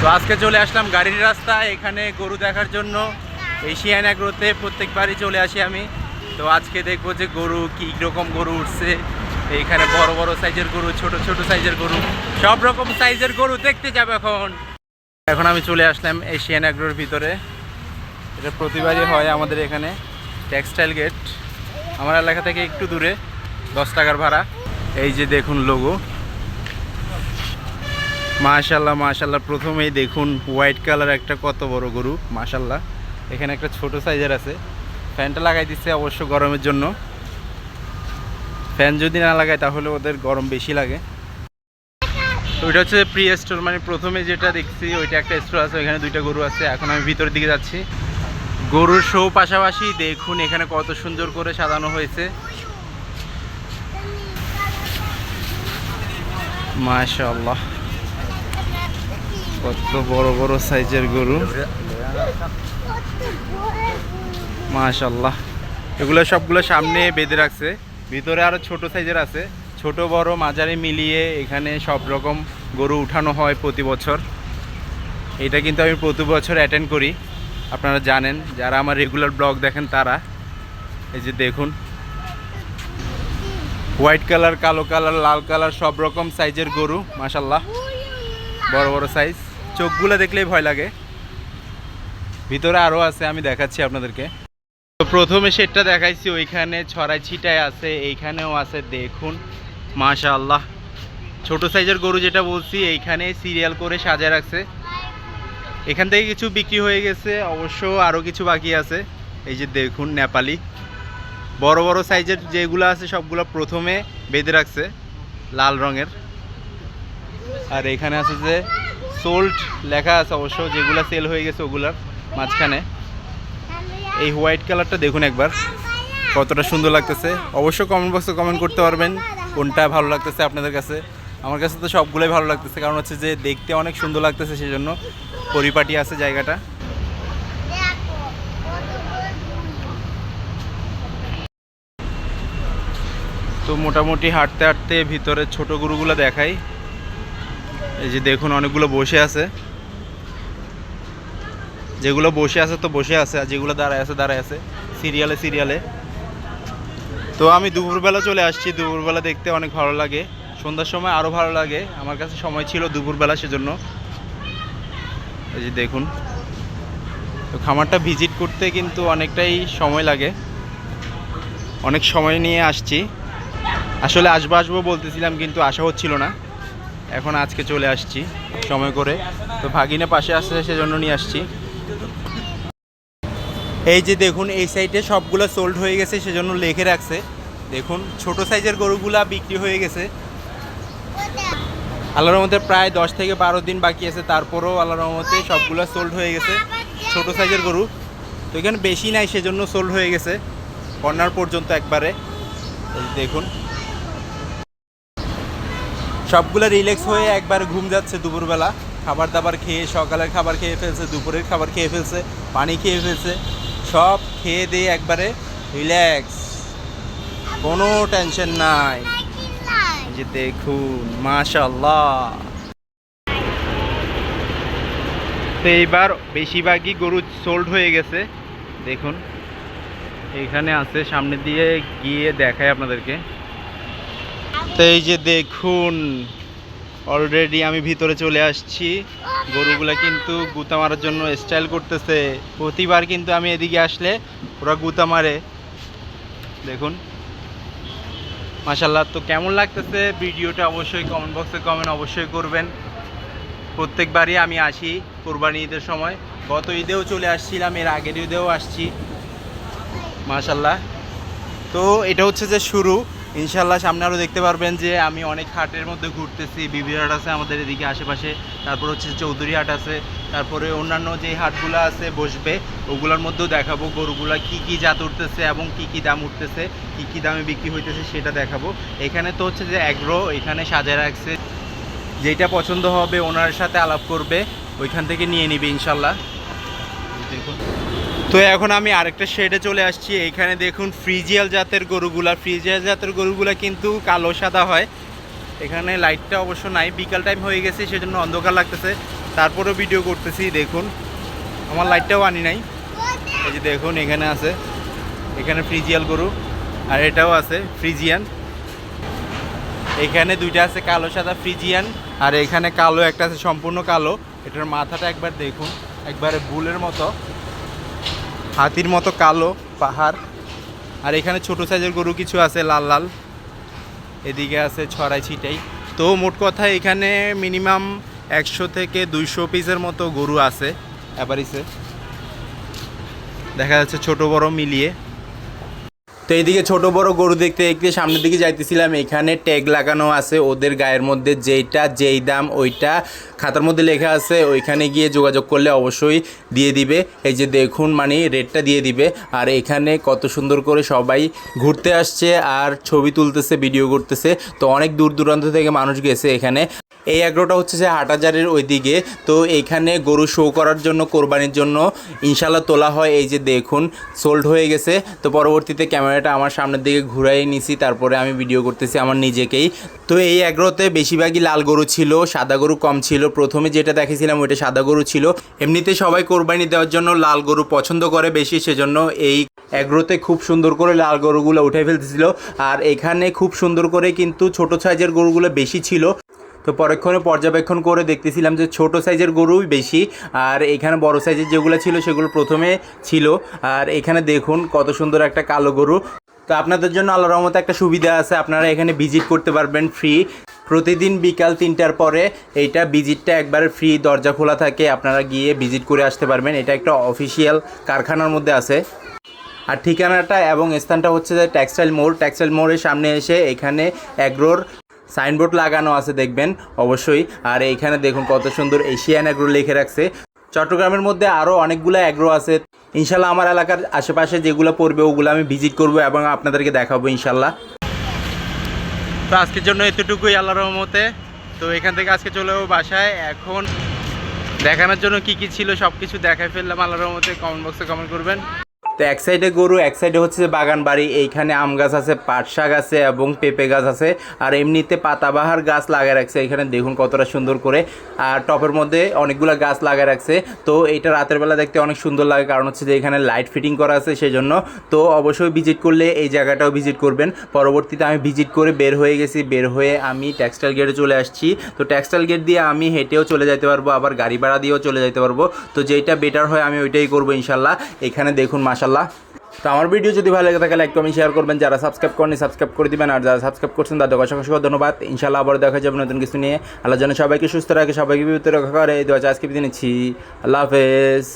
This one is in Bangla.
তো আজকে চলে আসলাম গাড়ির রাস্তা, এখানে গরু দেখার জন্য। এশিয়ান অ্যাগ্রোতে প্রত্যেকবারই চলে আসি আমি। তো আজকে দেখব যে গরু কী রকম গরু উঠছে। এইখানে বড় বড় সাইজের গরু, ছোট ছোট সাইজের গরু, সব রকম সাইজের গরু দেখতে যাবে এখন। এখন আমি চলে আসলাম এশিয়ান অ্যাগ্রোর ভিতরে। এটা প্রতিবারই হয় আমাদের এখানে, টেক্সটাইল গেট। আমার এলাকা থেকে একটু দূরে, দশ টাকার ভাড়া। এই যে দেখুন লোগো মাশাল্লাহ মাশাল্লাহ প্রথমেই দেখুন হোয়াইট কালার একটা কত বড় গরু মাশাল্লাহ এখানে একটা ছোট সাইজের আছে। ফ্যানটা লাগাই দিচ্ছে অবশ্য গরমের জন্য। ফ্যান যদি না লাগায়, তাহলে ওদের গরম বেশি লাগে। ওইটা হচ্ছে প্রি স্টোর মানে প্রথমে যেটা দেখছি, ওইটা একটা স্টোর আছে, ওইখানে দুইটা গরু আছে। এখন আমি ভিতরের দিকে যাচ্ছি। গরুর শো পাশাপাশি দেখুন, এখানে কত সুন্দর করে সাজানো হয়েছে। মাশাল্লাহ কত বড় বড় সাইজের গরু। মাশাল্লাহ এগুলো সবগুলো সামনে বেঁধে রাখছে। ভিতরে আরও ছোট সাইজের আছে। ছোট, বড়, মাঝারি মিলিয়ে এখানে সব রকম গরু উঠানো হয় প্রতি বছর। এটা কিন্তু আমি প্রতি বছর অ্যাটেন্ড করি। আপনারা জানেন, যারা আমার রেগুলার ব্লগ দেখেন তারা। এই যে দেখুন। হোয়াইট কালার কালো কালার লাল কালার সব রকম সাইজের গরু মাশাল্লাহ বড় বড় সাইজ চোখগুলো দেখলেই ভয় লাগে। ভিতরে আরও আছে, আমি দেখাচ্ছি আপনাদেরকে। তো প্রথমে সেটটা দেখাইছি, ওইখানে ছড়াই ছিটায় আছে, এইখানেও আছে, দেখুন মাশা আল্লাহ ছোট সাইজের গরু যেটা বলছি, এইখানে সিরিয়াল করে সাজায় রাখছে। এখান থেকে কিছু বিক্রি হয়ে গেছে, অবশ্য আরও কিছু বাকি আছে। এই যে দেখুন, নেপালি। বড় বড় সাইজের যেগুলো আছে, সবগুলো প্রথমে বেঁধে রাখছে, লাল রঙের। আর এখানে আছে যে সোল্ড লেখা আছে অবশ্য, যেগুলো সেল হয়ে গেছে ওগুলার মাঝখানে। এই হোয়াইট কালারটা দেখুন একবার, কতটা সুন্দর লাগতেছে। অবশ্য কমেন্ট বক্সে কমেন্ট করতে পারবেন কোনটা ভালো লাগতেছে আপনাদের কাছে। আমার কাছে তো সবগুলোই ভালো লাগতেছে, কারণ হচ্ছে যে দেখতে অনেক সুন্দর লাগতেছে সেই জন্য পরিপাটি আছে জায়গাটা। তো মোটামুটি হাঁটতে হাঁটতে ভিতরে ছোট গরুগুলো দেখাই। এই যে দেখুন অনেকগুলো বসে আছে। যেগুলো বসে আছে তো বসে আছে, আর যেগুলো দাঁড়ায় আছে দাঁড়ায় আছে সিরিয়ালে সিরিয়ালে তো আমি দুপুরবেলা চলে আসছি, দুপুরবেলা দেখতে অনেক ভালো লাগে। সন্ধ্যার সময় আরও ভালো লাগে, আমার কাছে সময় ছিল দুপুরবেলা সেজন্য। এই যে দেখুন। তো খামারটা ভিজিট করতে কিন্তু অনেকটাই সময় লাগে। অনেক সময় নিয়ে আসছি। আসলে আসব আসব বলতেছিলাম কিন্তু আসা হচ্ছিল না। এখন আজকে চলে আসছি, সময় করে। তো ভাগিনে পাশে আসছে সেজন্য নিয়ে আসছি। এই যে দেখুন, এই সাইডে সবগুলো সোল্ড হয়ে গেছে, সেজন্য লেখে রাখছে। দেখুন, ছোট সাইজের গরুগুলা বিক্রি হয়ে গেছে। আল্লাহর রহমতে প্রায় দশ থেকে বারো দিন বাকি আছে, তারপরেও আল্লাহর রহমতে সবগুলো সোল্ড হয়ে গেছে, ছোট সাইজের গরু। তো এখানে বেশি নাই, সেজন্য সোল্ড হয়ে গেছে কর্নার পর্যন্ত একবারে। দেখুন। সবগুলো রিল্যাক্স হয়ে একবার ঘুম যাচ্ছে দুপুরবেলা। খাবার দাবার খেয়ে, সকালের খাবার খেয়ে ফেলছে, দুপুরের খাবার খেয়ে ফেলছে, পানি খেয়ে ফেলছে। সব খেয়ে দিয়ে একবারে রিল্যাক্স কোনো টেনশন নাই। যে দেখুন মাশাল্লাহ তো এইবার বেশিরভাগই গরু সোল্ড হয়ে গেছে। দেখুন এখানে আছে, সামনে দিয়ে গিয়ে দেখায় আপনাদেরকে। তো এই যে দেখুন অলরেডি আমি ভিতরে চলে আসছি। গরুগুলা কিন্তু গুতা মারার জন্য স্টাইল করতেছে। প্রতিবার কিন্তু আমি এদিকে আসলে ওরা গুতা মারে। দেখুন। মাশাল্লাহ তো কেমন লাগতেছে ভিডিওটা অবশ্যই কমেন্ট বক্সে কমেন্ট অবশ্যই করবেন। প্রত্যেকবারই আমি আসি কোরবানি ঈদের সময়। গত ঈদেও চলে আসছিলাম, এর আগের ঈদেও আসছি। মাশাল্লাহ তো এটা হচ্ছে যে শুরু। ইনশাল্লাহ সামনে আরও দেখতে পারবেন যে আমি অনেক হাটের মধ্যে ঘুরতেছি বিবি হাট আছে আমাদের এদিকে আশেপাশে, তারপর হচ্ছে চৌধুরী হাট আছে, তারপরে অন্যান্য যে হাটগুলো আছে বসবে, ওগুলোর মধ্যেও দেখাবো গরুগুলা কি কি জাত উঠতেছে এবং কি কি দাম উঠতেছে, কি কি দামে বিক্রি হইতেছে সেটা দেখাবো। এখানে তো হচ্ছে যে অ্যাগ্রো এখানে সাজায় রাখছে যেটা পছন্দ হবে ওনার সাথে আলাপ করবে, ওইখান থেকে নিয়ে নিবে ইনশাল্লাহ দেখুন। তো এখন আমি আরেকটা শেডে চলে আসছি। এইখানে দেখুন ফ্রিজিয়াল জাতের গরুগুলা। ফ্রিজিয়াল জাতের গরুগুলা কিন্তু কালো, সাদা হয়। এখানে লাইটটা অবশ্য নাই। বিকাল টাইম হয়ে গেছে, সেজন্য অন্ধকার লাগতেছে। তারপরেও ভিডিও করতেছি, দেখুন। আমার লাইটটাও আনি নাই। এই যে দেখুন, এখানে আছে। এখানে ফ্রিজিয়াল গরু, আর এটাও আছে, ফ্রিজিয়ান। এখানে দুইটা আছে, কালো, সাদা, ফ্রিজিয়ান। আর এখানে কালো, একটা আছে সম্পূর্ণ কালো। এটার মাথাটা একবার দেখুন, একবারে বুলের মতো। হাতির মতো কালো পাহাড়। আর এখানে ছোট সাইজের গরু কিছু আছে, লাল লাল। এদিকে আছে ছড়াই ছিটাই। তো মোট কথা এখানে মিনিমাম একশো থেকে দুইশো পিসের মতো গরু আছে অ্যাপারিসে দেখা যাচ্ছে ছোট বড় মিলিয়ে। তো এইদিকে ছোট বড় গরু দেখতে দেখতে সামনের দিকে যাইতেছিলাম, এখানে ট্যাগ লাগানো আছে, ওদের গায়ের মধ্যে যেইটা, যেই দাম ওইটা। খাতার মধ্যে লেখা আছে, ওইখানে গিয়ে যোগাযোগ করলে অবশ্যই দিয়ে দিবে। এই যে দেখুন মানে রেটটা দিয়ে দিবে। আর এখানে কত সুন্দর করে সবাই ঘুরতে আসছে আর ছবি তুলতেছে, ভিডিও করতেছে। তো অনেক দূর দূরান্ত থেকে মানুষ গেছে এখানে। এই অ্যাগ্রোটা হচ্ছে যে হাটাজারের ওইদিকে। তো এইখানে গরু শো করার জন্য, কোরবানির জন্য ইনশাল্লাহ তোলা হয়। এই যে দেখুন সোল্ড হয়ে গেছে। তো পরবর্তীতে ক্যামেরাটা আমার সামনের দিকে ঘুরাই নিছি, তারপরে আমি ভিডিও করতেছি আমার নিজেকেই। তো এই অ্যাগ্রোতে বেশিরভাগই লাল গরু ছিল, সাদা গরু কম ছিল। প্রথমে যেটা দেখেছিলাম ওইটা সাদা গরু ছিল। এমনিতে সবাই কোরবানি দেওয়ার জন্য লাল গরু পছন্দ করে বেশি, সেজন্য এই অ্যাগ্রোতে খুব সুন্দর করে লাল গরুগুলো উঠে ফেলতেছিল। আর এখানে খুব সুন্দর করে কিন্তু ছোট সাইজের গরুগুলো বেশি ছিল। তো পরক্ষণে পর্যবেক্ষণ করে দেখতেছিলাম যে ছোট সাইজের গরুই বেশি, আর এখানে বড় সাইজের যেগুলো ছিল সেগুলো প্রথমে ছিল। আর এখানে দেখুন কত সুন্দর একটা কালো গরু। তো আপনাদের জন্য আল্লাহ রহমতে একটা সুবিধা আছে, আপনারা এখানে ভিজিট করতে পারবেন ফ্রি। প্রতিদিন বিকাল তিনটার পরে এইটা ভিজিটটা একবারে ফ্রি, দরজা খোলা থাকে, আপনারা গিয়ে ভিজিট করে আসতে পারবেন। এটা একটা অফিসিয়াল কারখানার মধ্যে আছে। আর ঠিকানাটা এবং স্থানটা হচ্ছে যে টেক্সটাইল মোড় টেক্সটাইল মোড়ের সামনে এসে এখানে অ্যাগ্রোর সাইনবোর্ড লাগানো আছে, দেখবেন, অবশ্যই। আর এইখানে দেখুন কত সুন্দর এশিয়ান অ্যাগ্রো লিখে রাখছে। চট্টগ্রামের মধ্যে আরও অনেকগুলো অ্যাগ্রো আছে। ইনশাল্লাহ আমার এলাকার আশেপাশে যেগুলো পড়বে, ওগুলো আমি ভিজিট করব এবং আপনাদেরকে দেখাবো, ইনশাল্লাহ। তো আজকের জন্য এতটুকুই আল্লাহ রহমতে। তো এখান থেকে আজকে চলে যাব বাসায়। এখন দেখানোর জন্য কি কি ছিল সব কিছু দেখাই ফেললাম আল্লাহ রহমতে। কমেন্ট বক্সে কমেন্ট করবেন। তো এক সাইডে গরু, এক সাইডে হচ্ছে বাগান বাড়ি। এইখানে আম গাছ আছে, পাট শাক আছে এবং পেঁপে গাছ আছে। আর এমনিতে পাতাবাহার গাছ লাগিয়ে রাখছে এখানে, দেখুন কতটা সুন্দর করে। আর টপের মধ্যে অনেকগুলো গাছ লাগিয়ে রাখছে। তো এটা রাতের বেলা দেখতে অনেক সুন্দর লাগে, কারণ হচ্ছে যে এখানে লাইট ফিটিং করা আছে সেই জন্য তো অবশ্যই ভিজিট করলে এই জায়গাটাও ভিজিট করবেন। পরবর্তীতে আমি ভিজিট করে বের হয়ে গেছি, বের হয়ে আমি টেক্সটাইল গেটে চলে আসছি। তো টেক্সটাইল গেট দিয়ে আমি হেঁটেও চলে যেতে পারব, আবার গাড়ি ভাড়া দিয়েও চলে যেতে পারব। তো যেটা বেটার হয় আমি ওইটাই করব ইনশাল্লাহ। এখানে দেখুন মাসাল্লাহ তো আমার ভিডিও যদি ভালো লাগে তাহলে লাইক কমেন্ট শেয়ার করবেন। যারা সাবস্ক্রাইব করেনি সাবস্ক্রাইব করে দিবেন। আর যারা সাবস্ক্রাইব করছেন তাদের অসংখ্য অসংখ্য ধন্যবাদ। ইনশাল্লাহ আবার দেখা যাবে নতুন কিছু নিয়ে। আল্লাহ যেন সবাইকে সুস্থ রাখে, সবাইকে বিপদ রক্ষা করে এই দু আজকে আল্লাহ হাফেজ।